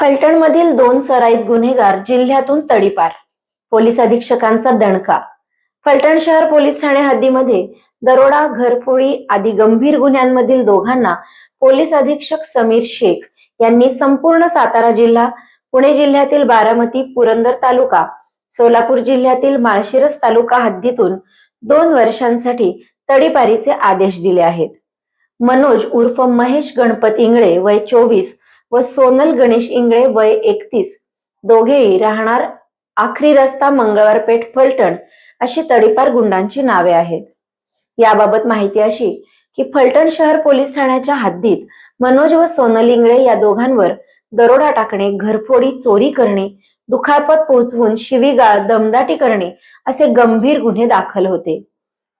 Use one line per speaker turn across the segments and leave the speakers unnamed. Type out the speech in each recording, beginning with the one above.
फलटणमधील दोन सराईत गुन्हेगार जिल्ह्यातून तडीपार. पोलीस अधीक्षकांचा दणका. फलटण शहर पोलीस ठाणे हद्दीमध्ये दरोडा घरफोडी आदी गंभीर गुन्ह्यांमधील दोघांना पोलीस अधीक्षक समीर शेख यांनी संपूर्ण सातारा जिल्हा पुणे जिल्ह्यातील बारामती पुरंदर तालुका सोलापूर जिल्ह्यातील माळशिरस तालुका हद्दीतून दोन वर्षांसाठी तडीपारीचे आदेश दिले आहेत. मनोज उर्फ महेश गणपत इंगळे वय चोवीस व सोनल गणेश इंगळे वय एकतीस. दोघेही राहणार आखरी रस्ता मंगळवार पेठ फलटण अशी तडीपार गुंडांची नावे आहेत. याबाबत माहिती अशी की फलटण शहर पोलीस ठाण्याच्या हद्दीत मनोज व सोनल इंगळे या दोघांवर दरोडा टाकणे घरफोडी चोरी करणे दुखापत पोहोचवून शिवीगाळ दमदाटी करणे असे गंभीर गुन्हे दाखल होते.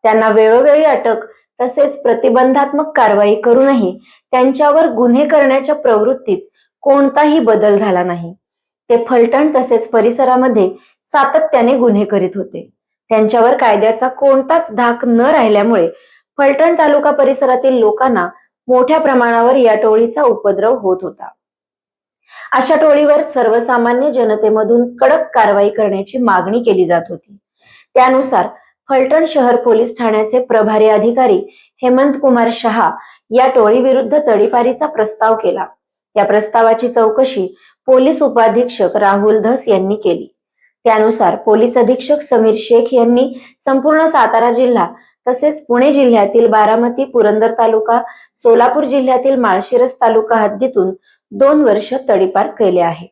त्यांना वेळोवेळी अटक तसेच प्रतिबंधात्मक कारवाई करूनही त्यांच्यावर गुन्हे करण्याच्या प्रवृत्तीत कोणताही बदल झाला नाही. ते फलटण तसेच परिसरामध्ये सातत्याने गुन्हे करीत होते. त्यांच्यावर कायद्याचा कोणताच धाक न राहिल्यामुळे फलटण तालुका परिसरातील लोकांना मोठ्या प्रमाणावर या टोळीचा उपद्रव होत होता. अशा टोळीवर सर्वसामान्य जनतेमधून कडक कारवाई करण्याची मागणी केली जात होती. त्यानुसार फलटण शहर पोलीस ठाण्याचे प्रभारी अधिकारी हेमंत कुमार शहा या टोळीविरुद्ध तडीपारीचा प्रस्ताव केला. या प्रस्तावाची चौकशी पोलीस उपाधीक्षक राहुल धस यांनी केली. त्यानुसार पोलीस अधीक्षक समीर शेख यांनी संपूर्ण सातारा जिल्हा तसेच पुणे जिल्ह्यातील बारामती पुरंदर तालुका सोलापूर जिल्ह्यातील माळशिरस तालुका हद्दीतून दोन वर्ष तडीपार केले आहे.